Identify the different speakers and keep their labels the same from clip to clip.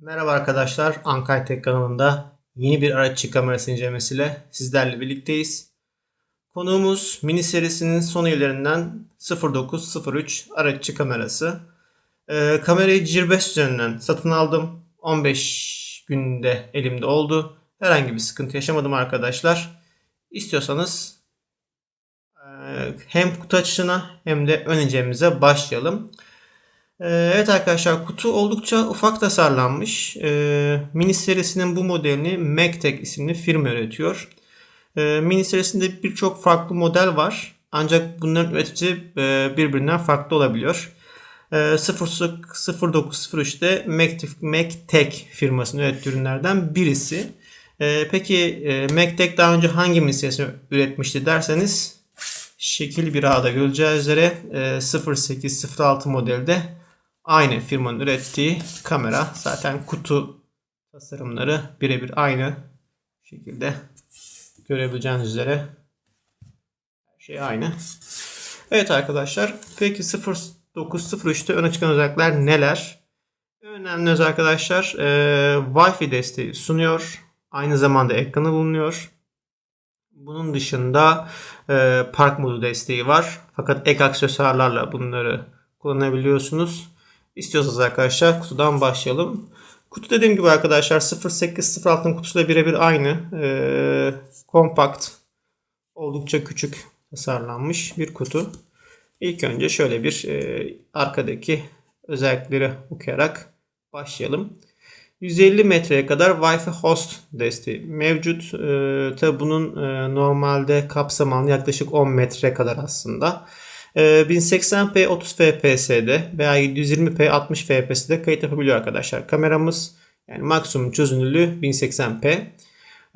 Speaker 1: Merhaba arkadaşlar, Ankara Tek kanalında yeni bir araç kamerası incelemesiyle sizlerle birlikteyiz. Konuğumuz mini serisinin son üyelerinden 0903 araç kamerası. Ee, kamerayı Cirbes üzerinden satın aldım. 15 günde elimde oldu. Herhangi bir sıkıntı yaşamadım arkadaşlar. İstiyorsanız e, hem kutu açışına hem de ön incelememize başlayalım. Ee, Evet arkadaşlar kutu oldukça ufak tasarlanmış. Ee, Mini serisinin bu modelini Magtech isimli firma üretiyor. Ee, Mini serisinde birçok farklı model var. Ancak bunların üretici e, birbirinden farklı olabiliyor. Ee, 0903'te Magtech, Magtech firmasının ürettiği ürünlerden birisi. Ee, Peki e, Magtech daha önce hangi serisini üretmişti derseniz şekil bir ağda göreceği üzere e, 0806 modelde aynı firmanın ürettiği kamera. Zaten kutu tasarımları birebir aynı şekilde görebileceğiniz üzere her şey aynı. Evet arkadaşlar peki 0903'te öne çıkan özellikler neler? Önemli özellik arkadaşlar e, Wi-Fi desteği sunuyor. Aynı zamanda ekranı bulunuyor. Bunun dışında e, park modu desteği var. Fakat ek aksesuarlarla bunları kullanabiliyorsunuz. İstiyorsanız arkadaşlar kutudan başlayalım. Kutu dediğim gibi arkadaşlar 0806'ın kutusuyla birebir aynı. Ee, kompakt. Oldukça küçük tasarlanmış bir kutu. İlk önce şöyle bir e, arkadaki özellikleri okuyarak başlayalım. 150 metreye kadar Wi-Fi host desteği mevcut. Ee, tabi bunun e, normalde kapsam alanı yaklaşık 10 metre kadar aslında. 1080p 30 fps'de veya 720p 60 fps'de kayıt yapabiliyor arkadaşlar. Kameramız yani maksimum çözünürlüğü 1080p.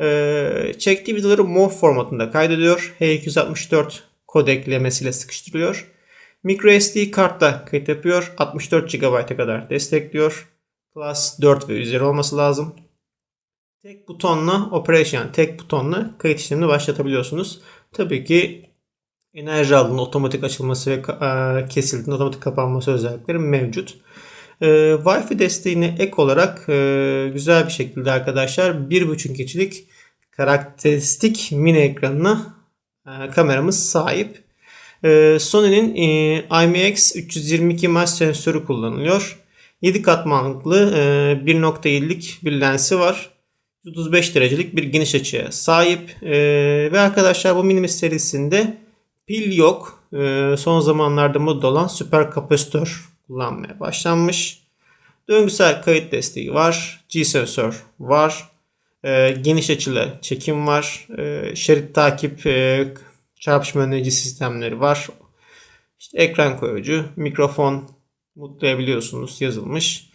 Speaker 1: Ee, çektiği videoları MOV formatında kaydediyor. H264 kodeklemesiyle sıkıştırıyor. microSD kartla kayıt yapıyor. 64 GB'a kadar destekliyor. Plus 4 ve üzeri olması lazım. Tek butonla operation, tek butonla kayıt işlemini başlatabiliyorsunuz. Tabii ki enerji aldığında otomatik açılması ve e, kesildiğinde otomatik kapanması özellikleri mevcut. E, Wi-Fi desteğine ek olarak e, güzel bir şekilde arkadaşlar 1.5 inçlik karakteristik mini ekranına kameramız sahip. E, Sony'nin IMX 322 maç sensörü kullanılıyor. 7 katmanlıklı e, 1.7'lik bir lensi var. 35 derecelik bir geniş açıya sahip. E, ve arkadaşlar bu mini serisinde Pil yok. Ee, son zamanlarda moda olan süper kapasitör kullanmaya başlanmış. Döngüsel kayıt desteği var. G-sensör var. Ee, geniş açılı çekim var. Ee, şerit takip e, çarpışma önleyici sistemleri var. İşte ekran koyucu, mikrofon mutlayabiliyorsunuz yazılmış.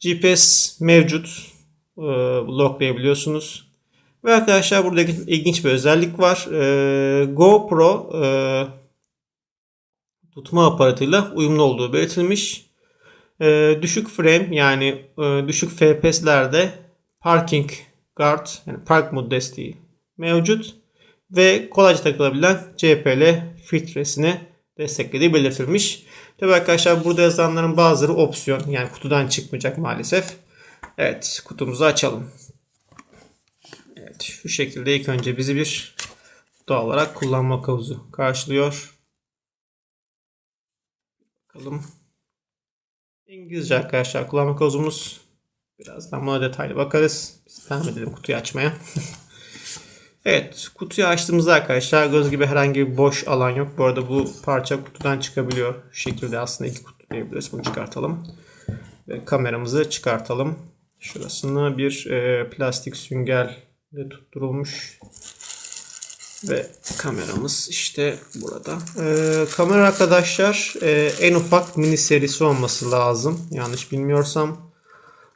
Speaker 1: GPS mevcut. E, loklayabiliyorsunuz. Ve arkadaşlar buradaki ilginç bir özellik var. Ee, GoPro e, tutma aparatıyla uyumlu olduğu belirtilmiş. Ee, düşük frame yani e, düşük FPS'lerde parking guard yani park mod desteği mevcut ve kolayca takılabilen CPL filtresini desteklediği belirtilmiş. Tabi arkadaşlar burada yazılanların bazıları opsiyon yani kutudan çıkmayacak maalesef. Evet kutumuzu açalım. Evet şu şekilde ilk önce bizi bir doğal olarak kullanma kılavuzu karşılıyor. Bakalım. İngilizce arkadaşlar kullanma kılavuzumuz. Birazdan buna detaylı bakarız. Biz devam edelim kutuyu açmaya. evet kutuyu açtığımızda arkadaşlar göz gibi herhangi bir boş alan yok. Bu arada bu parça kutudan çıkabiliyor. Şu şekilde aslında iki kutu diyebiliriz. Bunu çıkartalım. Ve kameramızı çıkartalım. Şurasını bir e, plastik sünger ve tutturulmuş. Ve kameramız işte burada. Ee, kamera arkadaşlar e, en ufak mini serisi olması lazım. Yanlış bilmiyorsam.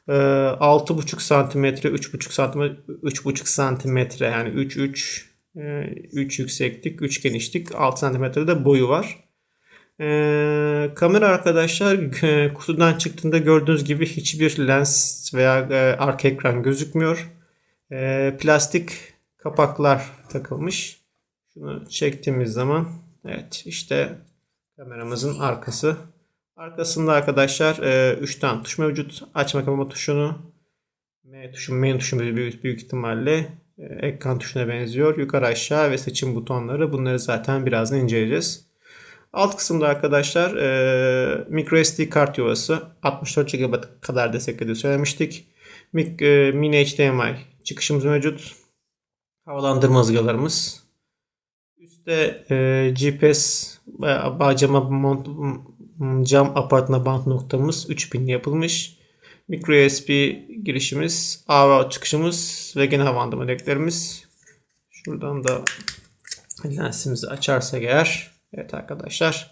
Speaker 1: E, 6,5 santimetre, 3,5 santimetre, 3,5 santimetre yani 3 3 e, 3 yükseklik, 3 genişlik, 6 santimetre de boyu var. Ee, kamera arkadaşlar e, kutudan çıktığında gördüğünüz gibi hiçbir lens veya e, arka ekran gözükmüyor. E, plastik kapaklar takılmış. Şunu çektiğimiz zaman evet işte kameramızın arkası. Arkasında arkadaşlar 3 e, tane tuş mevcut. Açma kapama tuşunu M tuşu, main tuşu büyük, büyük ihtimalle e, ekran tuşuna benziyor. Yukarı aşağı ve seçim butonları. Bunları zaten birazdan inceleyeceğiz. Alt kısımda arkadaşlar e, microSD kart yuvası 64 GB kadar desteklediği söylemiştik. Mic, e, mini HDMI çıkışımız mevcut. Havalandırma ızgalarımız. Üstte e, GPS bağcama mont, cam apartına bant noktamız 3000 yapılmış. Micro USB girişimiz, AV çıkışımız ve gene havalandırma deklerimiz. Şuradan da lensimizi açarsak eğer Evet arkadaşlar.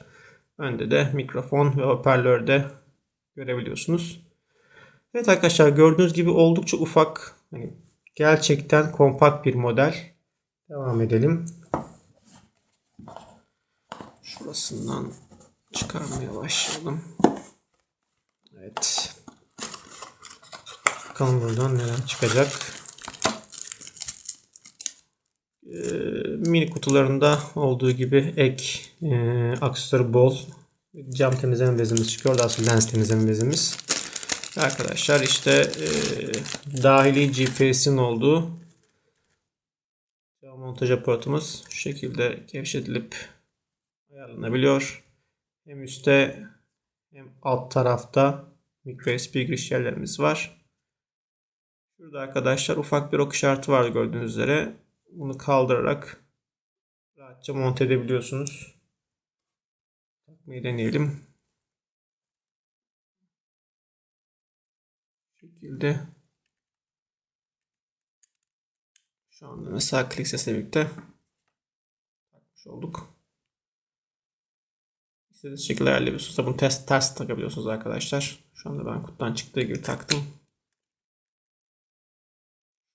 Speaker 1: Önde de mikrofon ve hoparlörde görebiliyorsunuz. Evet arkadaşlar gördüğünüz gibi oldukça ufak. Hani gerçekten kompakt bir model. Devam edelim. Şurasından çıkarmaya başlayalım. Evet. Bakalım buradan neler çıkacak. Ee, mini kutularında olduğu gibi ek e, aksesuarı bol cam temizleme bezimiz çıkıyor. Daha sonra lens temizleme bezimiz. Arkadaşlar işte e, dahili GPS'in olduğu montaj aparatımız şu şekilde gevşetilip ayarlanabiliyor. Hem üstte hem alt tarafta micro USB giriş yerlerimiz var. Şurada arkadaşlar ufak bir ok işareti var gördüğünüz üzere. Bunu kaldırarak rahatça monte edebiliyorsunuz. Takmayı deneyelim. Şekilde şu anda mesela klik sesle birlikte takmış olduk. İstediğiniz şekilde ayarlayabiliyorsunuz. Bunu ters, ters takabiliyorsunuz arkadaşlar. Şu anda ben kutudan çıktığı gibi taktım.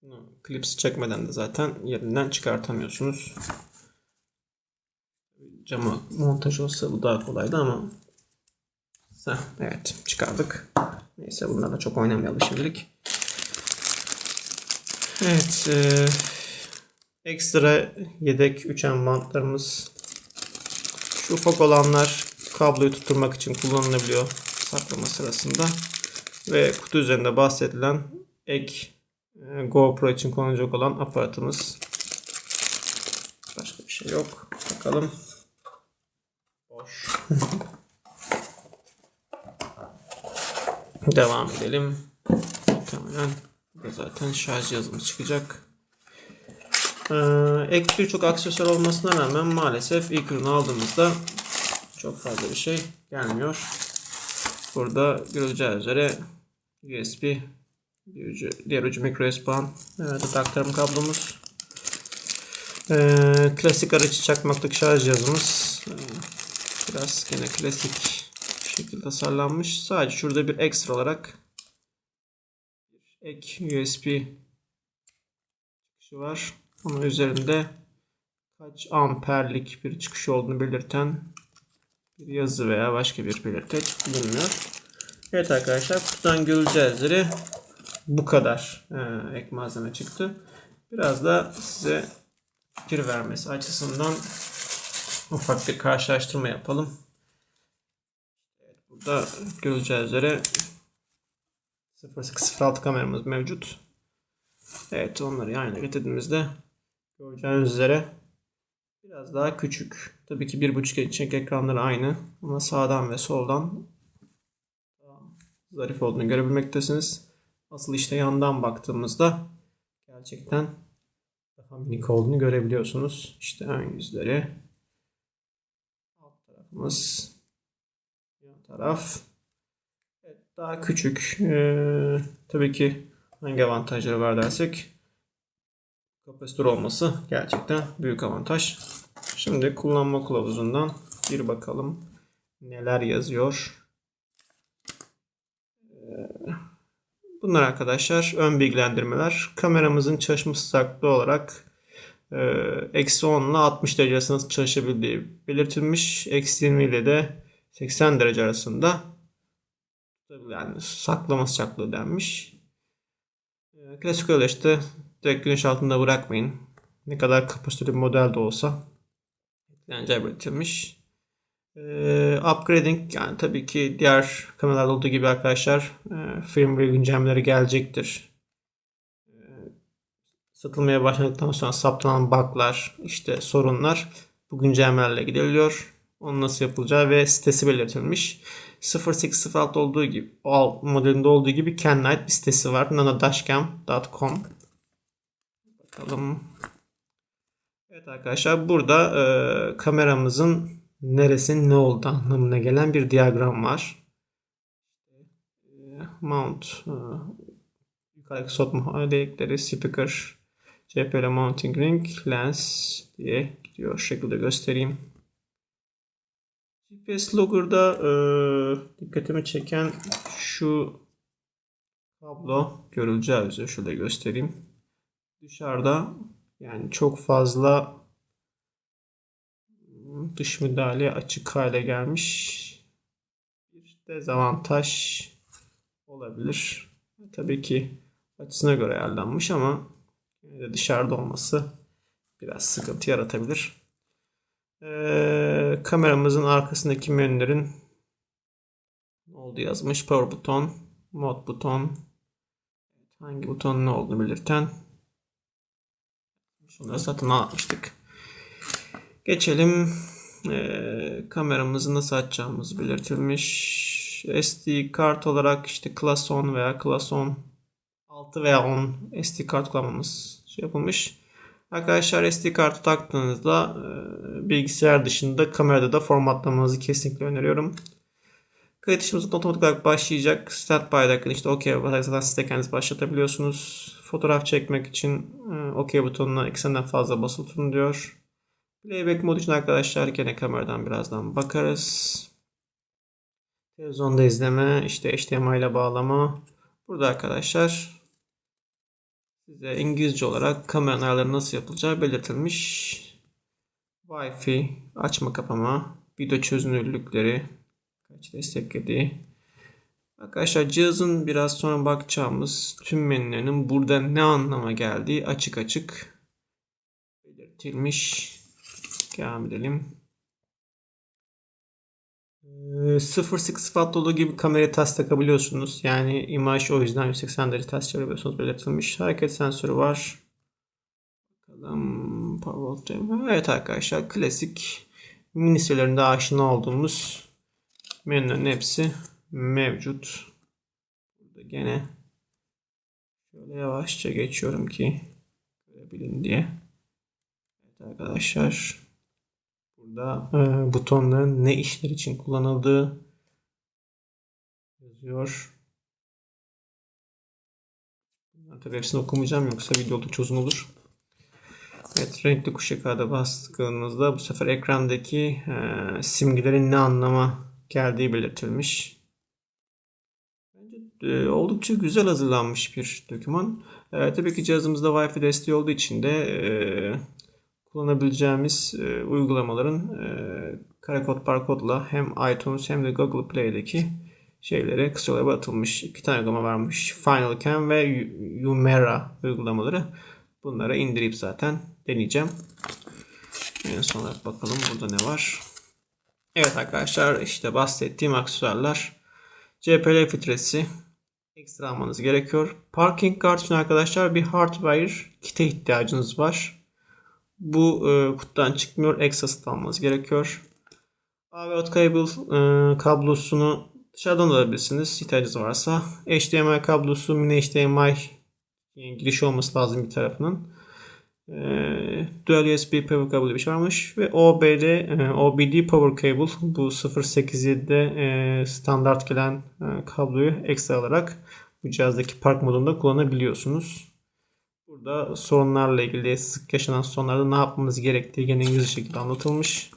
Speaker 1: Bunu klipsi çekmeden de zaten yerinden çıkartamıyorsunuz. Cama montaj olsa bu daha kolaydı ama evet çıkardık. Neyse bunlarla çok oynamayalım şimdilik. Evet. E, ekstra yedek üçen bantlarımız. Şu ufak olanlar kabloyu tutturmak için kullanılabiliyor saklama sırasında. Ve kutu üzerinde bahsedilen ek e, GoPro için kullanılacak olan aparatımız. Başka bir şey yok. Bakalım. Boş. Devam edelim. Muhtemelen zaten şarj cihazımız çıkacak. Ee, ek birçok aksesuar olmasına rağmen maalesef ilk ürünü aldığımızda çok fazla bir şey gelmiyor. Burada görüleceği üzere USB bir ucu, diğer ucu micro USB Evet, aktarım kablomuz. Ee, klasik aracı çakmaklık şarj cihazımız. Ee, biraz gene klasik şekilde tasarlanmış. Sadece şurada bir ekstra olarak ek USB çıkışı var. Onun üzerinde kaç amperlik bir çıkış olduğunu belirten yazı veya başka bir belirteç bulunmuyor. Evet arkadaşlar kutudan görüleceği üzere bu kadar e, ek malzeme çıktı. Biraz da size fikir vermesi açısından ufak bir karşılaştırma yapalım. Evet, burada görüleceği üzere 0806 kameramız mevcut. Evet onları yan yana getirdiğimizde göreceğiniz üzere biraz daha küçük. Tabii ki 1.5 inçlik ekranları aynı ama sağdan ve soldan zarif olduğunu görebilmektesiniz. Asıl işte yandan baktığımızda gerçekten daha minik olduğunu görebiliyorsunuz. İşte ön yüzleri. Alt tarafımız. Yan taraf. Evet, daha küçük. Ee, tabii ki hangi avantajları var dersek kapasitör olması gerçekten büyük avantaj. Şimdi kullanma kılavuzundan bir bakalım neler yazıyor. Bunlar arkadaşlar ön bilgilendirmeler. Kameramızın çalışma sıcaklığı olarak e, eksi 10 ile 60 derece arasında çalışabildiği belirtilmiş. Eksi 20 ile de 80 derece arasında yani saklama sıcaklığı denmiş. E, klasik öyle işte direkt güneş altında bırakmayın. Ne kadar kapasiteli bir model de olsa etkileneceği belirtilmiş. Ee, upgrading yani tabii ki diğer kameralarda olduğu gibi arkadaşlar e, firmware güncellemeleri gelecektir. E, satılmaya başladıktan sonra saptanan bug'lar, işte sorunlar bu güncellemelerle gideriliyor. Onun nasıl yapılacağı ve sitesi belirtilmiş. 0806 olduğu gibi, alt modelinde olduğu gibi kendine ait bir sitesi var. nanodashcam.com Bakalım. Evet arkadaşlar burada e, kameramızın neresinin ne olduğu anlamına gelen bir diyagram var. E, mount e, yukarıdaki soğutma delikleri, speaker, CPL mounting ring, lens diye gidiyor. Şekilde göstereyim. GPS Logger'da e, dikkatimi çeken şu kablo görüleceği üzere şöyle göstereyim. Dışarıda yani çok fazla dış müdahale açık hale gelmiş. Bir dezavantaj olabilir. Tabii ki açısına göre ayarlanmış ama dışarıda olması biraz sıkıntı yaratabilir. Ee, kameramızın arkasındaki menülerin oldu yazmış. Power buton, mod buton, hangi butonun ne olduğunu belirten. Şunları satın almıştık. Geçelim. Ee, kameramızı nasıl açacağımız belirtilmiş. SD kart olarak işte Class 10 veya Class 10 6 veya 10 SD kart kullanmamız şey yapılmış. Arkadaşlar SD kartı taktığınızda e, bilgisayar dışında kamerada da formatlamanızı kesinlikle öneriyorum. Kayıt işimiz otomatik olarak başlayacak. Standby'dayken işte OK zaten siz de kendiniz başlatabiliyorsunuz. Fotoğraf çekmek için e, OK butonuna ikisinden fazla basılı diyor. Playback modu için arkadaşlar gene kameradan birazdan bakarız. Televizyonda izleme, işte HDMI ile bağlama. Burada arkadaşlar size İngilizce olarak kamera ayarları nasıl yapılacağı belirtilmiş. Wi-Fi, açma kapama, video çözünürlükleri, kaç desteklediği. Arkadaşlar cihazın biraz sonra bakacağımız tüm menülerinin burada ne anlama geldiği açık açık belirtilmiş. Devam edelim. 0.6 olduğu gibi kameraya ters takabiliyorsunuz. Yani imaj o yüzden 180 derece ters çevirebiliyorsunuz belirtilmiş. Hareket sensörü var. Bakalım. Power Evet arkadaşlar klasik mini aşina olduğumuz menülerin hepsi mevcut. Burada gene şöyle yavaşça geçiyorum ki görebilin diye. Evet arkadaşlar Burada e, butonların ne işler için kullanıldığı yazıyor. Tabii hepsini okumayacağım yoksa video oldukça uzun olur. Evet renkli kuşa kağıda bastığınızda bu sefer ekrandaki e, simgelerin ne anlama geldiği belirtilmiş. Bence e, oldukça güzel hazırlanmış bir doküman. E, tabii ki cihazımızda Wi-Fi desteği olduğu için de e, kullanabileceğimiz e, uygulamaların e, karekod barkodla hem iTunes hem de Google Play'deki şeylere kısa olarak atılmış. iki tane uygulama varmış. Final Cam ve Umera uygulamaları. Bunları indirip zaten deneyeceğim. En son olarak bakalım burada ne var. Evet arkadaşlar işte bahsettiğim aksesuarlar. CPL filtresi ekstra almanız gerekiyor. Parking kart için arkadaşlar bir hardware kite ihtiyacınız var. Bu e, kutudan çıkmıyor. Extra almanız gerekiyor. AV cable e, kablosunu dışarıdan alabilirsiniz ihtiyacınız varsa. HDMI kablosu mini HDMI yani giriş olması lazım bir tarafının. E, Dual USB power cable bir şey varmış ve OBD e, OBD power cable bu 087'de e, standart gelen e, kabloyu ekstra alarak bu cihazdaki park modunda kullanabiliyorsunuz. Burada sorunlarla ilgili sık yaşanan sorunlarda ne yapmamız gerektiği gene yüz şekilde anlatılmış.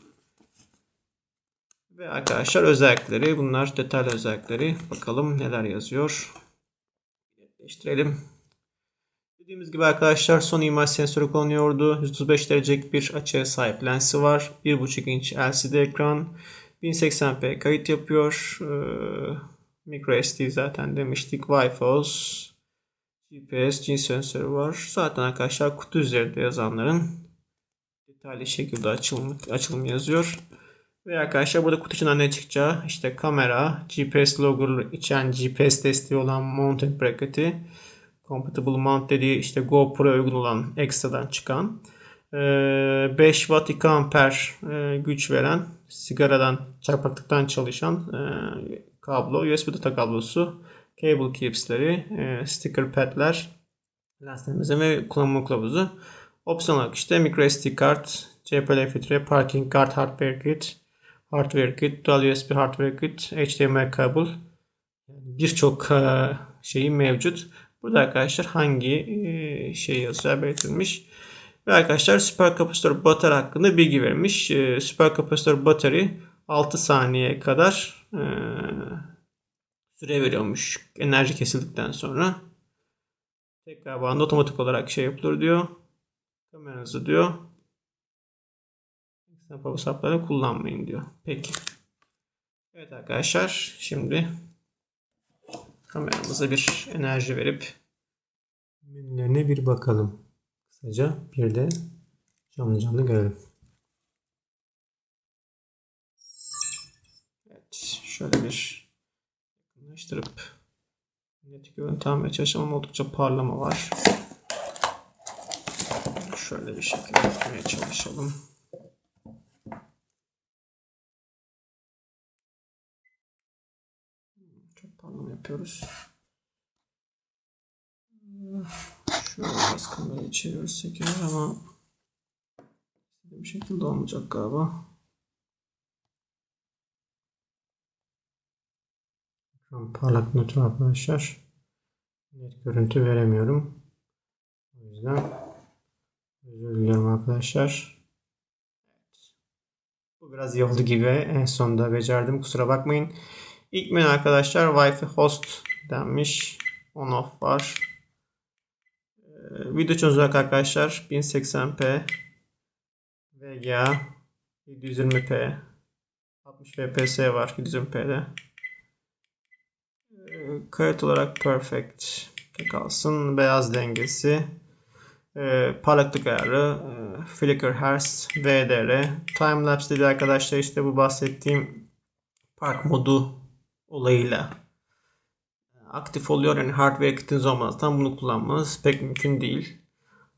Speaker 1: Ve arkadaşlar özellikleri bunlar detaylı özellikleri. Bakalım neler yazıyor. Netleştirelim. Dediğimiz gibi arkadaşlar son imaj sensörü kullanıyordu. 135 derecelik bir açıya sahip lensi var. 1.5 inç LCD ekran. 1080p kayıt yapıyor. Ee, micro SD zaten demiştik. Wi-Fi, GPS, cins sensörü var. Zaten arkadaşlar kutu üzerinde yazanların detaylı şekilde açılım, açılım yazıyor. Ve arkadaşlar burada kutu içinden ne çıkacağı işte kamera, GPS logo içen GPS desteği olan mounting bracket'i, compatible mount dediği işte GoPro uygun olan ekstradan çıkan 5 watt 2 amper e, güç veren sigaradan çarpaklıktan çalışan e, kablo, USB data kablosu, cable clipsleri, e, sticker padler, lenslerimizin ve kullanma kılavuzu. Opsiyon olarak işte microSD kart, CPL filtre, parking kart, hardware kit, hardware kit, dual USB hardware kit, HDMI kabul birçok e, şeyi mevcut. Burada arkadaşlar hangi şey yazacağı belirtilmiş. Ve arkadaşlar süper kapasitör batarya hakkında bilgi vermiş. Süper kapasitör batarya 6 saniye kadar süre veriyormuş enerji kesildikten sonra. Tekrar bağında otomatik olarak şey yapılır diyor. Kameranızı diyor. Snap saplarını kullanmayın diyor. Peki. Evet arkadaşlar şimdi kameramıza bir enerji verip menülerine bir bakalım. Kısaca bir de canlı canlı görelim. Evet şöyle bir yakınlaştırıp net görüntü almaya çalışalım ama oldukça parlama var. Şöyle bir şekilde yapmaya çalışalım. Çok parlama yapıyoruz. Şöyle biraz kamerayı çevirirsek eğer ama bir şekilde olmayacak galiba. Ekran parlak nötr arkadaşlar. Net görüntü veremiyorum. O yüzden özür diliyorum arkadaşlar. Bu biraz yoldu gibi. En sonunda becerdim. Kusura bakmayın. İlk menü arkadaşlar Wi-Fi host denmiş. On off var. Ee, video çözecek arkadaşlar 1080p VGA 720p 60 fps var 720p'de. Ee, kayıt olarak perfect kalsın. Beyaz dengesi. Ee, parlaklık ayarı, e, flicker hertz, VDR, time lapse dedi arkadaşlar işte bu bahsettiğim park modu olayıyla aktif oluyor. Yani hardware kitiniz olmadan bunu kullanmanız pek mümkün değil.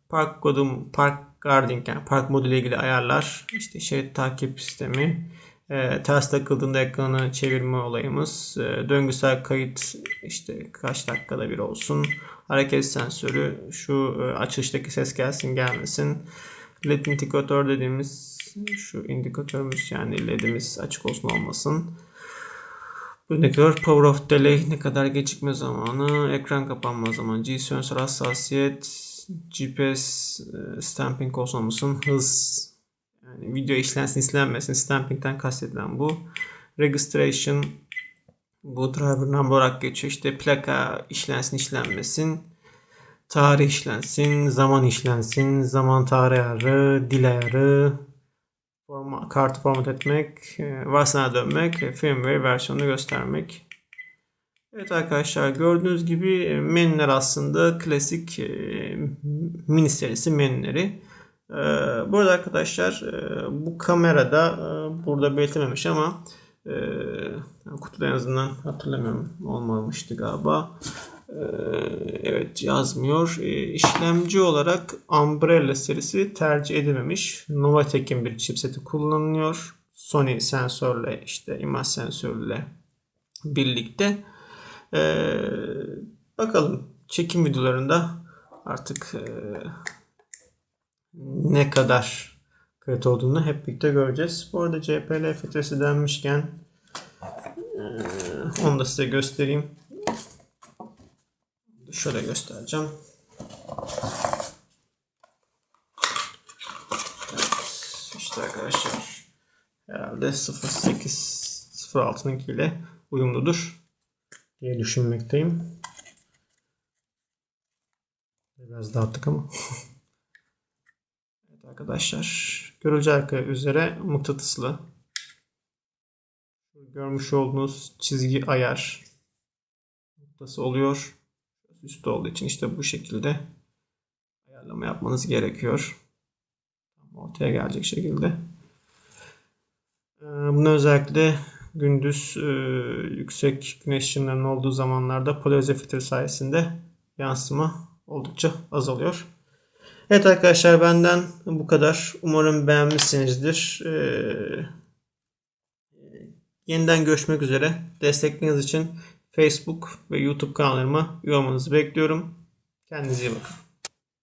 Speaker 1: Park kodum, park guarding yani park modu ile ilgili ayarlar, işte şerit takip sistemi, e, ters takıldığında ekranı çevirme olayımız, e, döngüsel kayıt işte kaç dakikada bir olsun, hareket sensörü, şu e, açılıştaki ses gelsin gelmesin, led indikatör dediğimiz şu indikatörümüz yani ledimiz açık olsun olmasın. Bu ne kadar power of delay ne kadar gecikme zamanı, ekran kapanma zamanı, G sensör hassasiyet, GPS e, stamping olsun hız yani video işlensin işlenmesin stamping'den kastedilen bu. Registration bu driver number olarak geçiyor. İşte plaka işlensin işlenmesin. Tarih işlensin, zaman işlensin, zaman tarih ayarı, dil ayarı, forma, kartı format etmek, e, varsana dönmek, e, firmware versiyonunu göstermek. Evet arkadaşlar gördüğünüz gibi e, menüler aslında klasik mini serisi menüleri. Burada arkadaşlar bu kamerada burada belirtilmemiş ama kutuda en azından hatırlamıyorum olmamıştı galiba. Evet yazmıyor. İşlemci olarak Umbrella serisi tercih edilmemiş. Novatek'in bir chipseti kullanılıyor. Sony sensörle işte imaj sensörle birlikte. Bakalım çekim videolarında artık ne kadar kayıt olduğunu hep birlikte göreceğiz. Bu arada CPL filtresi denmişken onu da size göstereyim. Şöyle göstereceğim. Evet, işte arkadaşlar herhalde 08 06'nınki ile uyumludur diye düşünmekteyim. Biraz dağıttık ama. evet arkadaşlar. Görüleceği üzere mıknatıslı. Görmüş olduğunuz çizgi ayar noktası oluyor. Üstte olduğu için işte bu şekilde ayarlama yapmanız gerekiyor. Ortaya gelecek şekilde. Ee, Bunu özellikle gündüz e, yüksek güneş ışınlarının olduğu zamanlarda polarize filtre sayesinde yansıma oldukça azalıyor. Evet arkadaşlar benden bu kadar. Umarım beğenmişsinizdir. Ee, yeniden görüşmek üzere. Destekleriniz için Facebook ve YouTube kanallarıma olmanızı bekliyorum. Kendinize iyi bakın.